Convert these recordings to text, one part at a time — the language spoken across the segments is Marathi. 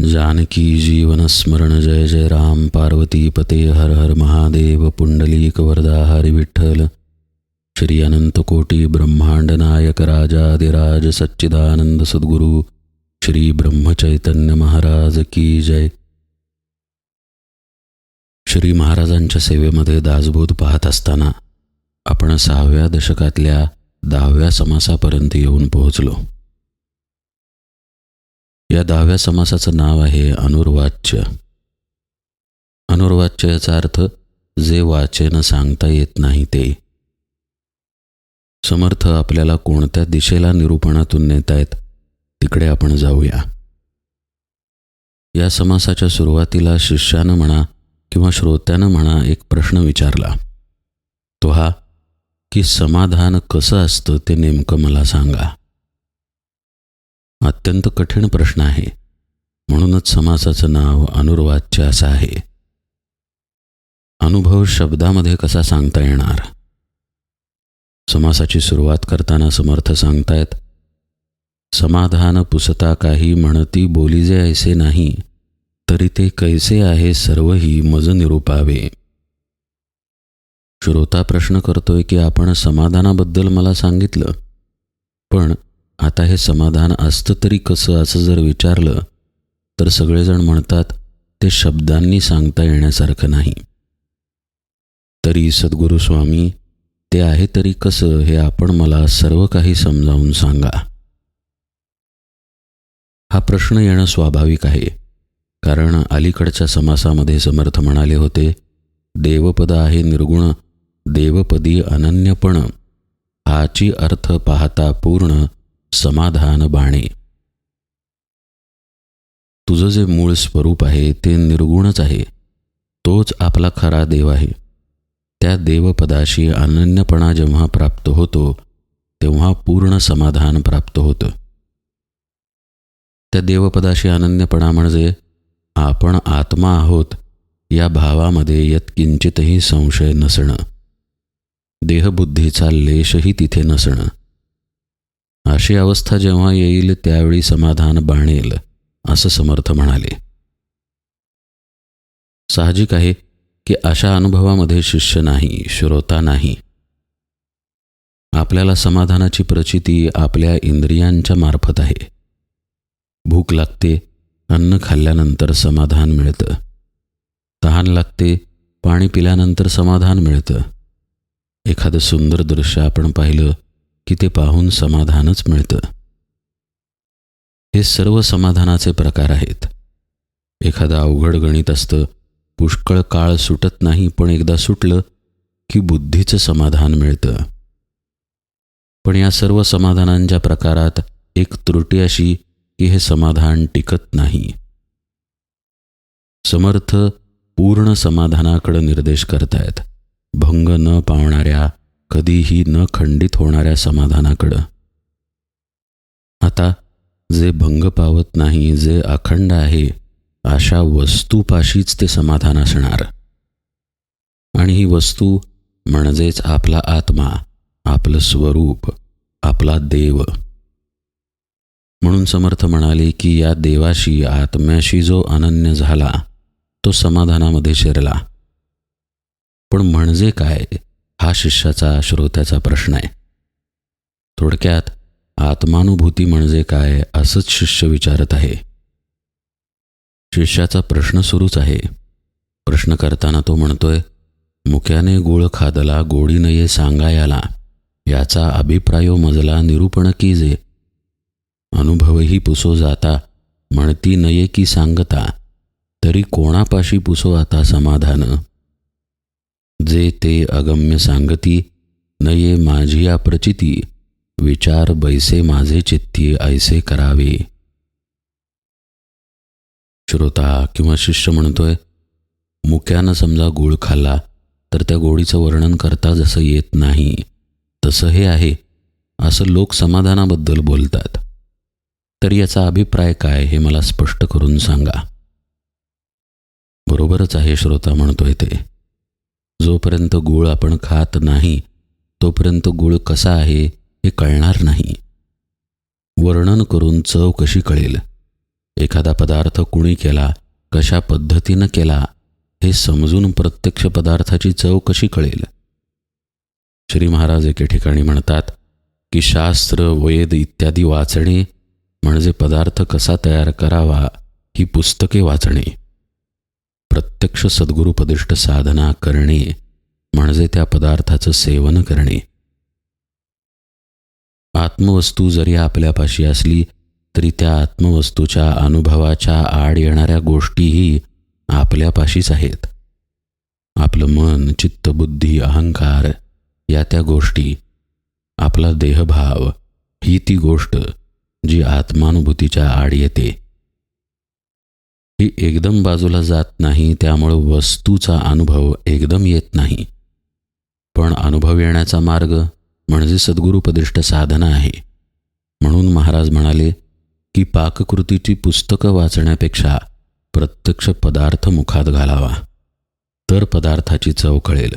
जानकी जीवन स्मरण जय जय राम। पार्वती पते हर हर महादेव। पुंडलीक वरदा हरी विठ्ठल। श्री अनंत कोटी ब्रह्मांड नायक राजाधिराज सच्चिदानंद सद्गुरु। श्री ब्रह्मचैतन्य महाराज की जय। श्री महाराजांच्या सेवेमध्ये दासबोध पाहत असताना आपण सहाव्या दशकातल्या दहाव्या समासापर्यंत येऊन पोहोचलो. या दहाव्या समासाचं नाव आहे अनुर्वाच्य. अनुर्वाच्य याचा अर्थ जे वाचेनं सांगता येत नाही ते. समर्थ आपल्याला कोणत्या दिशेला निरूपणातून नेत आहेत तिकडे आपण जाऊया. या समासाच्या सुरुवातीला शिष्यानं म्हणा किंवा श्रोत्यानं म्हणा एक प्रश्न विचारला. तो हा की समाधान कसं असतं ते नेमकं मला सांगा. अत्यंत कठीण प्रश्न आहे. म्हणूनच समासाचं नाव अनुर्वाच्य असं आहे. अनुभव शब्दामध्ये कसा सांगता येणार? समासाची सुरुवात करताना समर्थ सांगतायत समाधान पुसता काही म्हणती बोलीजे ऐसे नाही तरी ते कैसे आहे सर्वही मज निरूपावे. श्रोता प्रश्न करतोय की आपण समाधानाबद्दल मला सांगितलं पण आता हे समाधान असतं तरी कसं असं जर विचारलं तर सगळेजण म्हणतात ते शब्दांनी सांगता येण्यासारखं नाही. तरी सद्गुरू स्वामी ते आहे तरी कसं हे आपण मला सर्व काही समजावून सांगा. हा प्रश्न येणं स्वाभाविक आहे कारण अलीकडच्या समासामध्ये समर्थ म्हणाले होते देवपद आहे निर्गुण देवपदी अनन्यपण हाची अर्थ पाहता पूर्ण समाधान बाणे तुझं जे मूळ स्वरूप आहे ते निर्गुणच आहे. तोच आपला खरा देव आहे. त्या देवपदाशी अनन्यपणा जेव्हा प्राप्त होतो तेव्हा पूर्ण समाधान प्राप्त होतं. त्या देवपदाशी अनन्यपणा म्हणजे आपण आत्मा आहोत या भावामध्ये यत्किंचितही संशय नसणं. देहबुद्धीचा लेशही तिथे नसणं. अशी अवस्था जेव्हा येईल त्यावेळी समाधान बाणेल असं समर्थ म्हणाले. साहजिक आहे की अशा अनुभवामध्ये शिष्य नाही श्रोता नाही. आपल्याला समाधानाची प्रचिती आपल्या इंद्रियांच्या मार्फत आहे. भूक लागते अन्न खाल्ल्यानंतर समाधान मिळतं. तहान लागते पाणी पिल्यानंतर समाधान मिळतं. एखादं सुंदर दृश्य आपण पाहिलं की ते पाहून समाधानच मिळतं. हे सर्व समाधानाचे प्रकार आहेत. एखादा अवघड गणित असतं पुष्कळ काळ सुटत नाही पण एकदा सुटलं की बुद्धीचं समाधान मिळतं. पण या सर्व समाधानांच्या प्रकारात एक त्रुटी अशी की हे समाधान टिकत नाही. समर्थ पूर्ण समाधानाकडे निर्देश करतायत. भंग न पावणाऱ्या कधीही न खंडित होणाऱ्या समाधानाकडं. आता जे भंग पावत नाही जे अखंड आहे अशा वस्तूपाशीच ते समाधान असणार. आणि ही वस्तू म्हणजेच आपला आत्मा आपलं स्वरूप आपला देव. म्हणून समर्थ म्हणाले की या देवाशी आत्म्याशी जो अनन्य झाला तो समाधानामध्ये शिरला. पण म्हणजे काय? हा शिष्याचा श्रोत्याचा प्रश्न आहे. थोडक्यात आत्मानुभूती म्हणजे काय असंच शिष्य विचारत आहे. शिष्याचा प्रश्न सुरूच आहे. प्रश्न करताना तो म्हणतोय मुख्याने गुळ खादला गोडी नये सांगायाला याचा अभिप्रायो मजला निरूपण कीजे? अनुभवही पुसो जाता म्हणती नये की सांगता तरी कोणापाशी पुसो आता समाधान? जे ते अगम्य सांगती नये माझी प्रचिती विचार बैसे माझे चित्ती ऐसे करावे. श्रोता किंवा शिष्य म्हणतोय मुक्यानं समजा गुळ खाल्ला तर त्या गोडीचं वर्णन करता जसं येत नाही तसं हे आहे असं लोक समाधानाबद्दल बोलतात. तर याचा अभिप्राय काय हे मला स्पष्ट करून सांगा. बरोबरच आहे श्रोता म्हणतोय ते. जोपर्यंत गूळ आपण खात नाही तोपर्यंत गूळ कसा आहे हे कळणार नाही. वर्णन करून चव कशी कळेल? एखादा पदार्थ कुणी केला कशा पद्धतीनं केला हे समजून प्रत्यक्ष पदार्थाची चव कशी कळेल? श्री महाराज एके ठिकाणी म्हणतात की शास्त्र वेद इत्यादी वाचणे म्हणजे पदार्थ कसा तयार करावा ही पुस्तके वाचणे. प्रत्यक्ष सद्गुरुपदिष्ट साधना करणे म्हणजे त्या पदार्थाचं सेवन करणे. आत्मवस्तू जरी आपल्यापाशी असली तरी त्या आत्मवस्तूच्या अनुभवाच्या आड येणाऱ्या गोष्टीही आपल्यापाशीच आहेत. आपलं मन चित्त बुद्धी अहंकार या त्या गोष्टी आपला देहभाव ही ती गोष्ट जी आत्मानुभूतीच्या आड येते. ही एकदम बाजूला जात नाही त्यामुळं वस्तूचा अनुभव एकदम येत नाही. पण अनुभव येण्याचा मार्ग म्हणजे सद्गुरुपदिष्ट साधना आहे. म्हणून महाराज म्हणाले की पाककृतीची पुस्तकं वाचण्यापेक्षा प्रत्यक्ष पदार्थ मुखात घालावा. तर पदार्थाची चव कळेल.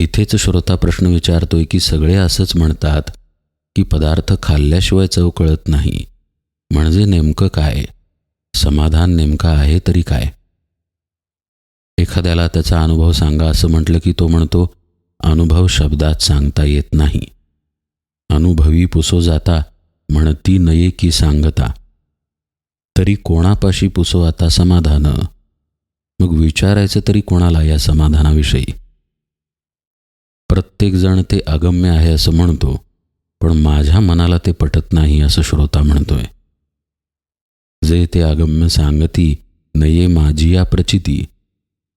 इथेच श्रोता प्रश्न विचारतोय की सगळे असंच म्हणतात की पदार्थ खाल्ल्याशिवाय चव कळत नाही. म्हणजे नेमकं काय? समाधान नेमका आहे तरी काय? एखाद्याला त्याचा अनुभव सांगा असं म्हटलं की तो म्हणतो अनुभव शब्दात सांगता येत नाही. अनुभवी पुसो जाता म्हणती नये की सांगता. तरी कोणापाशी पुसो आता समाधान? मग विचारायचं तरी कोणाला या समाधानाविषयी? प्रत्येकजण ते अगम्य आहे असं म्हणतो पण माझ्या मनाला ते पटत नाही असं श्रोता म्हणतोय. जे ते अगम्य सांगती नये माझी या प्रचिती.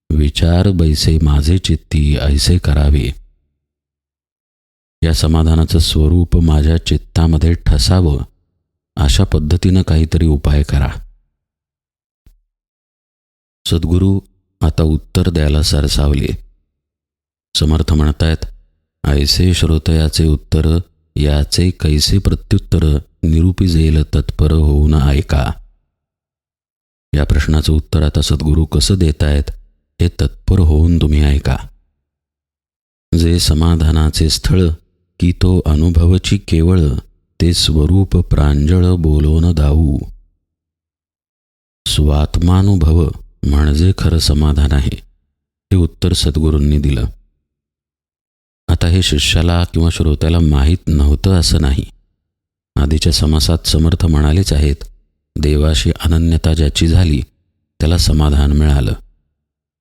विचार बैसे माझे चित्ती ऐसे करावे. या समाधानाचं स्वरूप माझ्या चित्तामध्ये ठसावं. अशा पद्धतीनं काहीतरी उपाय करा. सद्गुरू आता उत्तर द्यायला सरसावले. समर्थ म्हणतायत ऐसे श्रोतयाचे उत्तर याचे कैसे प्रत्युत्तर निरूपी जेल तत्पर होऊन ऐका. या प्रश्नाचं उत्तर आता सद्गुरू कसं देतायत हे तत्पर होऊन तुम्ही ऐका. जे समाधानाचे स्थळ की तो अनुभवची केवळ ते स्वरूप प्रांजळ बोलवून दाऊ. स्वात्मानुभव म्हणजे खरं समाधान आहे हे उत्तर सद्गुरूंनी दिलं. आता हे शिष्याला किंवा श्रोत्याला माहीत नव्हतं असं नाही. आधीच्या समासात समर्थ म्हणालेच आहेत देवाशी अनन्यता ज्याची झाली त्याला समाधान मिळालं.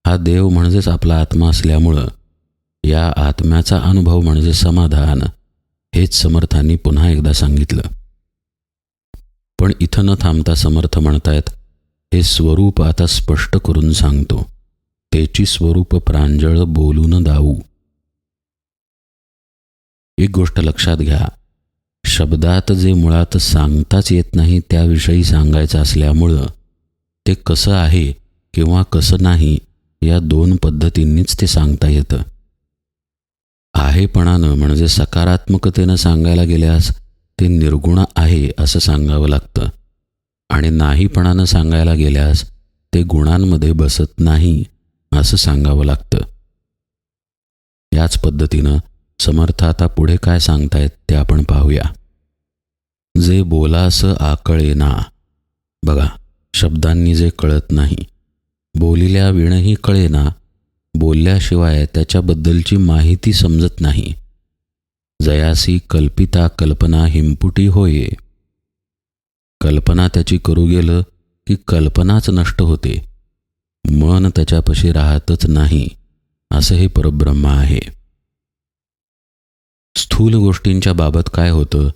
हा देव म्हणजेच आपला आत्मा असल्यामुळं या आत्म्याचा अनुभव म्हणजे समाधान हेच समर्थांनी पुन्हा एकदा सांगितलं. पण इथं न थांबता समर्थ म्हणतायत हे स्वरूप आता स्पष्ट करून सांगतो त्याची स्वरूप प्रांजळ बोलून दाऊ. एक गोष्ट लक्षात घ्या शब्दात जे मुळात सांगताच येत नाही त्याविषयी सांगायचं असल्यामुळं ते कसं आहे किंवा कसं नाही या दोन पद्धतींनीच ते सांगता येतं. आहेपणानं म्हणजे सकारात्मकतेनं सांगायला गेल्यास ते निर्गुण आहे असं सांगावं लागतं. आणि नाहीपणानं सांगायला गेल्यास ते गुणांमध्ये बसत नाही असं सांगावं लागतं. याच पद्धतीनं समर्थ आता पुढे काय सांगतायत ते आपण पाहूया. जे बोलास आकळेना बघा शब्दांनी जे कळत नाही. बोलिल्या विणही कळेना बोलल्याशिवाय त्याच्याबद्दलची माहिती समजत नाही. जयासी कल्पिता कल्पना हिंपुटी होये. कल्पना त्याची करू गेलं की कल्पनाच नष्ट होते. मन त्याच्यापाशी राहतच नाही असं हे परब्रह्म आहे. स्थूल गोष्टींच्या बाबत काय होतं?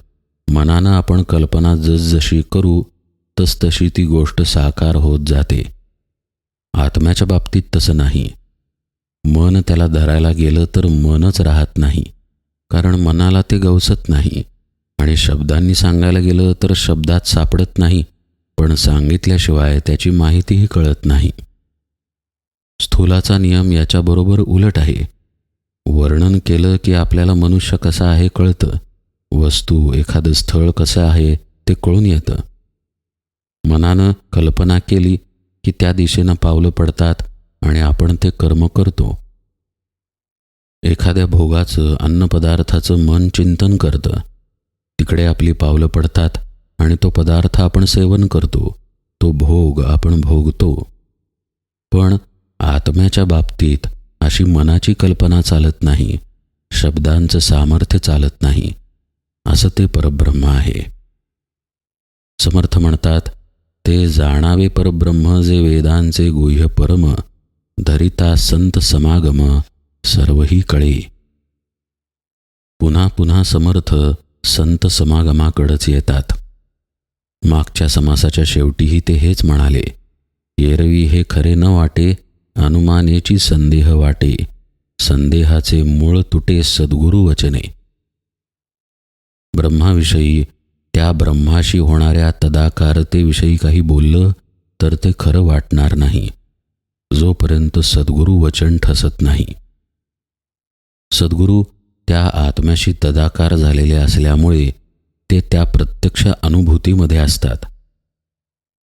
मनानं आपण कल्पना जसजशी करू तसतशी ती गोष्ट साकार होत जाते. आत्म्याच्या बाबतीत तसं नाही. मन त्याला धरायला गेलं तर मनच राहत नाही. कारण मनाला ते गवसत नाही. आणि शब्दांनी सांगायला गेलं तर शब्दात सापडत नाही पण सांगितल्याशिवाय त्याची माहितीही कळत नाही. स्थूलाचा नियम याच्याबरोबर उलट आहे. वर्णन केलं की आपल्याला मनुष्य कसा आहे कळतं. वस्तू एखादं स्थळ कसं आहे ते कळून येतं. मनानं कल्पना केली की त्या दिशेनं पावलं पडतात आणि आपण ते कर्म करतो. एखाद्या भोगाचं अन्नपदार्थाचं मन चिंतन करतं. तिकडे आपली पावलं पडतात आणि तो पदार्थ आपण सेवन करतो. तो भोग आपण भोगतो. पण आत्म्याच्या बाबतीत अशी मनाची कल्पना चालत नाही. शब्दांचं सामर्थ्य चालत नाही. असं ते परब्रह्म आहे. समर्थ म्हणतात ते जाणावे परब्रह्म जे वेदांचे गुह्य परम धरिता संत समागम सर्वही कळे. पुन्हा पुन्हा समर्थ संत समागमाकडंच येतात. मागच्या समासाच्या शेवटीही ते हेच म्हणाले येरवी हे खरे न वाटे अनुमानेची संदेह वाटे. संदेहाचे मूळ तुटे सद्गुरु वचने ब्रह्माविषयी त्या ब्रह्माशी होणाऱ्या तदाकारतेविषयी काही बोललं तर ते खरं वाटणार नाही. जोपर्यंत सद्गुरू वचन ठसत नाही. सद्गुरू त्या आत्म्याशी तदाकार झालेले असल्यामुळे ते त्या प्रत्यक्ष अनुभूतीमध्ये असतात.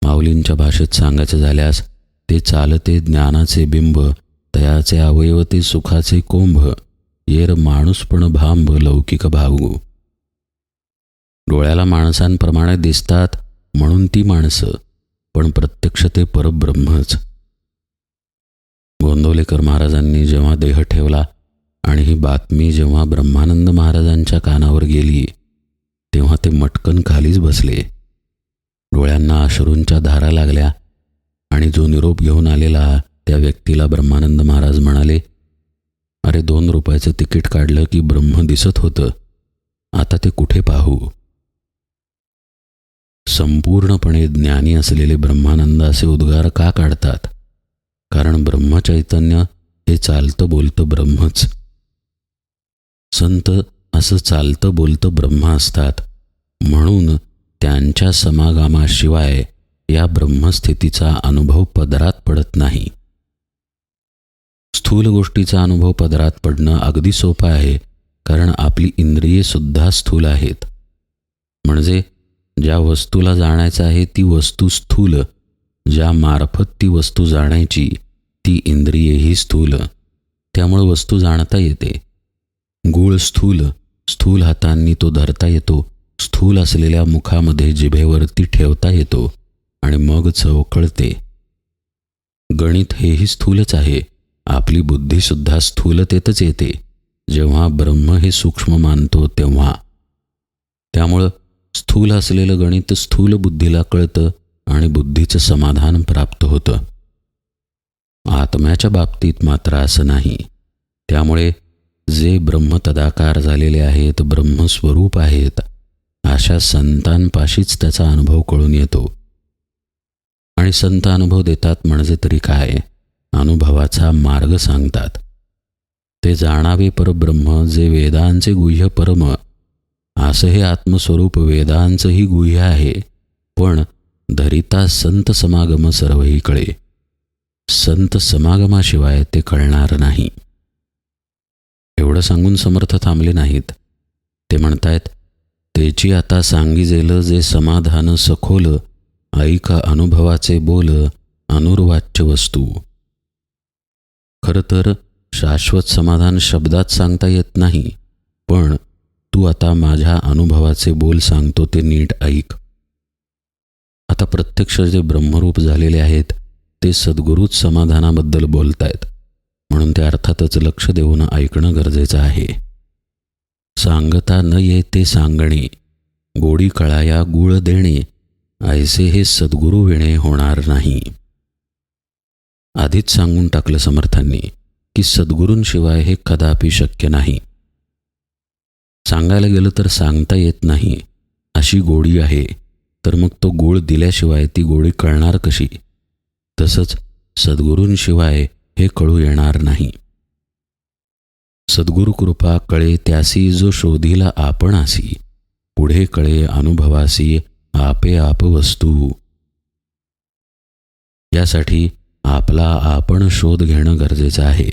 माऊलींच्या भाषेत सांगायचं झाल्यास ते चालते ज्ञानाचे बिंब तयाचे अवयव ते सुखाचे कोंभ येर माणूसपण भांब लौकिक भावगू डोळ्याला माणसांप्रमाणे दिसतात म्हणून ती माणसं पण प्रत्यक्ष ते परब्रह्मच. गोंदवलेकर महाराजांनी जेव्हा देह ठेवला आणि ही बातमी जेव्हा ब्रह्मानंद महाराजांच्या कानावर गेली तेव्हा ते मटकन खालीच बसले. डोळ्यांना अश्रूंच्या धारा लागल्या आणि जो निरोप घेऊन आलेला त्या व्यक्तीला ब्रह्मानंद महाराज म्हणाले अरे दोन रुपयाचं तिकीट काढलं की ब्रह्म दिसत होतं. आता ते कुठे पाहू? संपूर्णपणे ज्ञानी असलेले ब्रह्मानंद असे उद्गार का काढतात? कारण ब्रह्मचैतन्य हे चालतं बोलतं ब्रह्मच. संत असं चालतं बोलतं ब्रह्म असतात. म्हणून त्यांच्या समागमाशिवाय या ब्रह्मस्थितीचा अनुभव पदरात पडत नाही. स्थूल गोष्टीचा अनुभव पदरात पडणं अगदी सोपं आहे कारण आपली इंद्रिये सुद्धा स्थूल आहेत. म्हणजे ज्या वस्तूला जाणायचं आहे ती वस्तू स्थूल. ज्या मार्फत ती वस्तू जाणायची ती इंद्रियेही स्थूल. त्यामुळं वस्तू जाणता येते. गूळ स्थूल स्थूल हातांनी तो धरता येतो. स्थूल असलेल्या मुखामध्ये जिभेवरती ठेवता येतो आणि मग चव कळते. गणित हेही स्थूलच आहे. आपली बुद्धीसुद्धा स्थूलतेतच येते. जेव्हा ब्रह्म हे सूक्ष्म मानतो तेव्हा. त्यामुळं स्थूल असलेलं गणित स्थूल बुद्धीला कळतं आणि बुद्धीचं समाधान प्राप्त होतं. आत्म्याच्या बाबतीत मात्र असं नाही. त्यामुळे जे ब्रह्मतदाकार झालेले आहेत ब्रह्मस्वरूप आहेत अशा संतांपाशीच त्याचा अनुभव कळून येतो. आणि संत अनुभव देतात म्हणजे तरी काय? अनुभवाचा मार्ग सांगतात. ते जाणावे परब्रह्म जे वेदांचे गुह्य परम असं हे आत्मस्वरूप वेदांचंही गुह्य आहे. पण धरिता संत समागम सर्वही कळे. संत समागमाशिवाय ते कळणार नाही. एवढं सांगून समर्थ थांबले नाहीत. ते म्हणतायत तेची आता सांगिजेलं जे समाधान सखोल ऐका अनुभवाचे बोल अनुर्वाच्य वस्तू. खरं तर शाश्वत समाधान शब्दात सांगता येत नाही पण तू आता माझ्या अनुभवाचे बोल सांगतो ते नीट ऐक. आता प्रत्यक्ष जे ब्रह्मरूप झालेले आहेत ते सद्गुरूच समाधानाबद्दल बोलतायत. म्हणून ते अर्थातच लक्ष देऊन ऐकणं गरजेचं आहे. सांगता न येते सांगणे गोडी कळाया गुळ देणे ऐसे हे सद्गुरू विणे होणार नाही. आधीच सांगून टाकलं समर्थांनी की सद्गुरूंशिवाय हे कदापि शक्य नाही. सांगायला गेलं तर सांगता येत नाही. अशी गोडी आहे. तर मग तो गोळ दिल्याशिवाय ती गोडी कळणार कशी? तसंच सद्गुरूंशिवाय हे कळू येणार नाही. सद्गुरु कृपा कळे त्यासी जो शोधीला आपणासी. पुढे कळे अनुभवासी आपे आप वस्तू. यासाठी आपला आपण शोध घेणं गरजेचं आहे.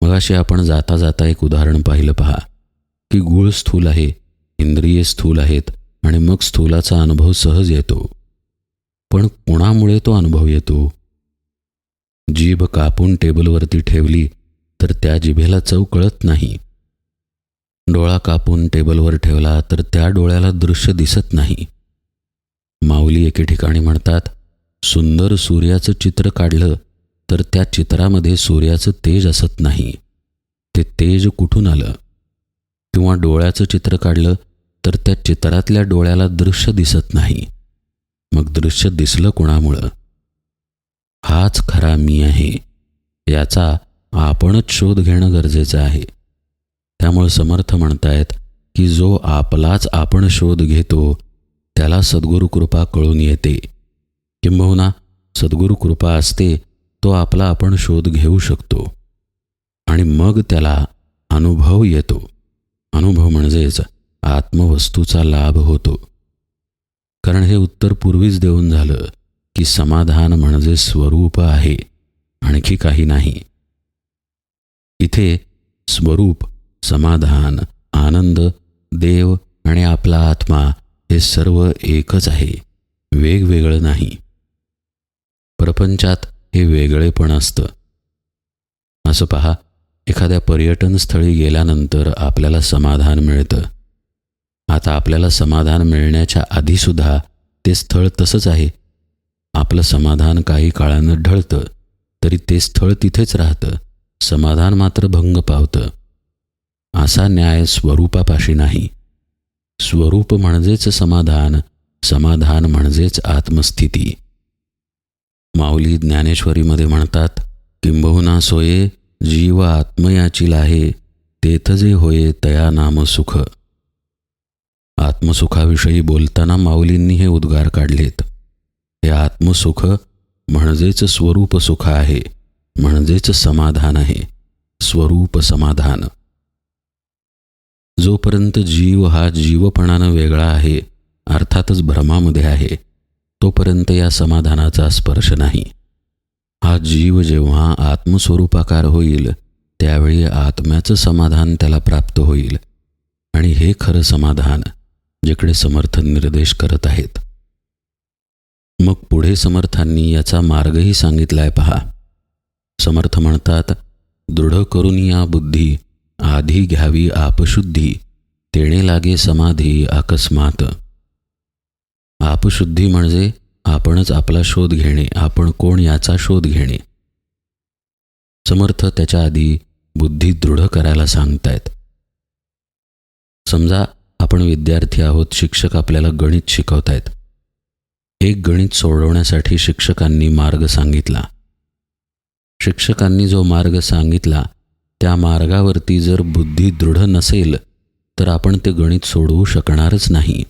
मग आपण जाता जाता एक उदाहरण पाहिलं पहा. की गुळ स्थूल आहे इंद्रिये स्थूल आहेत आणि मग स्थूलाचा अनुभव सहज येतो. पण कोणामुळे तो अनुभव येतो? जीभ कापून टेबलवरती ठेवली तर त्या जिभेला चव कळत नाही. डोळा कापून टेबलवर ठेवला तर त्या डोळ्याला दृश्य दिसत नाही. माऊली एके ठिकाणी म्हणतात सुंदर सूर्याचं चित्र काढलं तर त्या चित्रामध्ये सूर्याचं तेज असत नाही. ते तेज कुठून आलं? किंवा डोळ्याचं चित्र काढलं तर त्या चित्रातल्या डोळ्याला दृश्य दिसत नाही. मग दृश्य दिसलं कोणामुळं? हाच खरा मी आहे. याचा आपणच शोध घेणं गरजेचं आहे. त्यामुळे समर्थ म्हणतायत की जो आपलाच आपण शोध घेतो त्याला सद्गुरू कृपा कळून येते. किंबहुना सद्गुरू कृपा असते तो आपला आपण शोध घेऊ शकतो. आणि मग त्याला अनुभव येतो. अनुभव म्हणजेच आत्मवस्तूचा लाभ होतो. कारण हे उत्तर पूर्वीच देऊन झालं की समाधान म्हणजे स्वरूप आहे आणखी काही नाही. इथे स्वरूप समाधान आनंद देव आणि आपला आत्मा हे सर्व एकच आहे वेगवेगळं नाही. प्रपंचात हे वेगळेपण असतं. असं पहा एखाद्या पर्यटनस्थळी गेल्यानंतर आपल्याला समाधान मिळतं. आता आपल्याला समाधान मिळण्याच्या आधीसुद्धा ते स्थळ तसंच आहे. आपलं समाधान काही काळानं ढळतं तरी ते स्थळ तिथेच राहतं. समाधान मात्र भंग पावतं. असा न्याय स्वरूपापाशी नाही. स्वरूप म्हणजेच समाधान समाधान म्हणजेच आत्मस्थिती. माऊली ज्ञानेश्वरीमध्ये म्हणतात किंबहुना सोये जीव आत्मयाचील आहे तेथ जे होये तया नाम सुख. आत्मसुखाविषयी बोलताना माऊलींनी हे उद्गार काढलेत. हे आत्मसुख म्हणजेच स्वरूप सुख आहे म्हणजेच समाधान आहे स्वरूप समाधान. जोपर्यंत जीव हा जीवपणानं वेगळा आहे अर्थातच भ्रमामध्ये आहे तोपर्यंत या समाधानाचा स्पर्श नाही. हा जीव जेव्हा आत्मस्वरूपाकार होईल त्यावेळी आत्म्याचं समाधान त्याला प्राप्त होईल. आणि हे खरं समाधान जिकडे समर्थ निर्देश करत आहेत. मग पुढे समर्थांनी याचा मार्गही सांगितलाय पहा. समर्थ म्हणतात दृढ करून या बुद्धी आधी घ्यावी आपशुद्धी तेणे लागे समाधी अकस्मात. आपशुद्धी म्हणजे आपणच आपला शोध घेणे आपण कोण याचा शोध घेणे. समर्थ त्याच्या आधी बुद्धी दृढ करायला सांगतायत. समजा आपण विद्यार्थी आहोत शिक्षक आपल्याला गणित शिकवतायत. एक गणित सोडवण्यासाठी शिक्षकांनी मार्ग सांगितला. शिक्षकांनी जो मार्ग सांगितला त्या मार्गावरती जर बुद्धी दृढ नसेल तर आपण ते गणित सोडवू शकणारच नाही.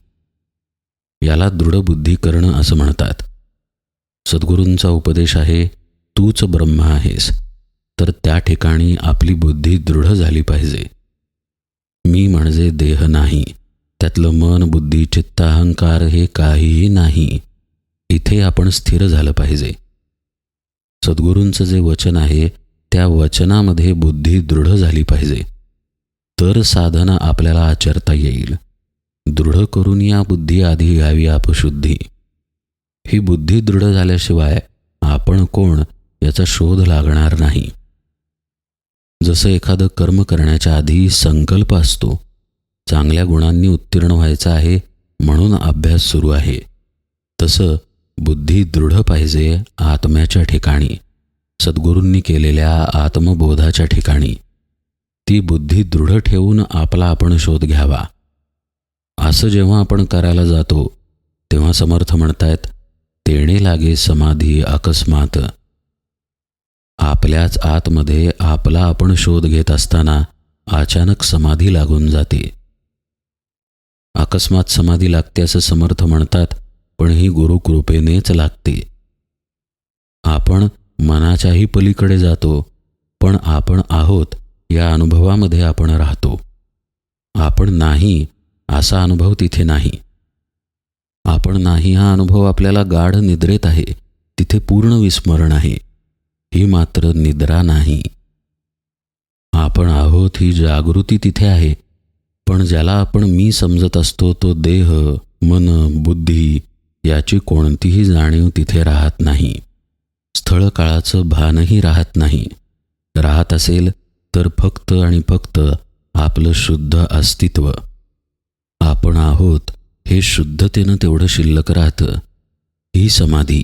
याला दृढ बुद्धी करणं असं म्हणतात. सद्गुरूंचा उपदेश आहे तूच ब्रह्म आहेस. तर त्या ठिकाणी आपली बुद्धी दृढ झाली पाहिजे. मी म्हणजे देह नाही त्यातलं मन बुद्धी चित्त अहंकार हे काहीही नाही. इथे आपण स्थिर झालं पाहिजे. सद्गुरूंचं जे वचन आहे त्या वचनामध्ये बुद्धी दृढ झाली पाहिजे. तर साधना आपल्याला आचरता येईल. दृढ करून या बुद्धी आधी घ्यावी अपशुद्धी. ही बुद्धी दृढ झाल्याशिवाय आपण कोण याचा शोध लागणार नाही. जसं एखादं कर्म करण्याच्या आधी संकल्प असतो चांगल्या गुणांनी उत्तीर्ण व्हायचं आहे म्हणून अभ्यास सुरू आहे. तसं बुद्धी दृढ पाहिजे आत्म्याच्या ठिकाणी सद्गुरूंनी केलेल्या आत्मबोधाच्या ठिकाणी. ती बुद्धी दृढ ठेवून आपला आपण शोध घ्यावा. असं जेव्हा आपण करायला जातो तेव्हा समर्थ म्हणतायत तेणे लागे समाधी अकस्मात. आपल्याच आतमध्ये आपला आपण शोध घेत असताना अचानक समाधी लागून जाते. अकस्मात समाधी लागते असं समर्थ म्हणतात पण ही गुरुकृपेनेच लागते. आपण मनाच्याही पलीकडे जातो पण आपण आहोत या अनुभवामध्ये आपण राहतो. आपण नाही असा अनुभव तिथे नाही. आपण नाही हा अनुभव आपल्याला गाढ निद्रेत आहे. तिथे पूर्ण विस्मरण आहे. ही मात्र निद्रा नाही. आपण आहोत ही जागृती तिथे आहे. पण ज्याला आपण मी समजत असतो तो देह मन बुद्धी याची कोणतीही जाणीव तिथे राहत नाही. स्थळ काळाचं भानही राहत नाही. राहत असेल तर फक्त आणि फक्त आपलं शुद्ध अस्तित्व. आपण आहोत हे शुद्धतेनं तेवढं शिल्लक राहतं. ही समाधी.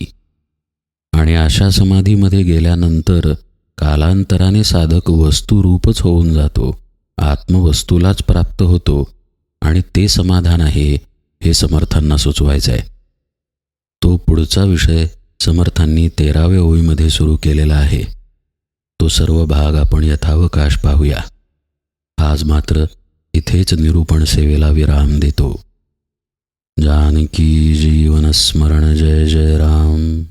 आणि अशा समाधीमध्ये गेल्यानंतर कालांतराने साधक वस्तुरूपच होऊन जातो आत्मवस्तूलाच प्राप्त होतो आणि ते समाधान आहे हे समर्थांना सुचवायचं आहे तो पुढचा विषय समर्थांनी तेराव्या ओळीमध्ये सुरू केलेला आहे. तो सर्व भाग आपण यथावकाश पाहूया. आज मात्र इथेच निरूपण सेवेला विराम देतो. जानकी जीवन स्मरण जय जय राम.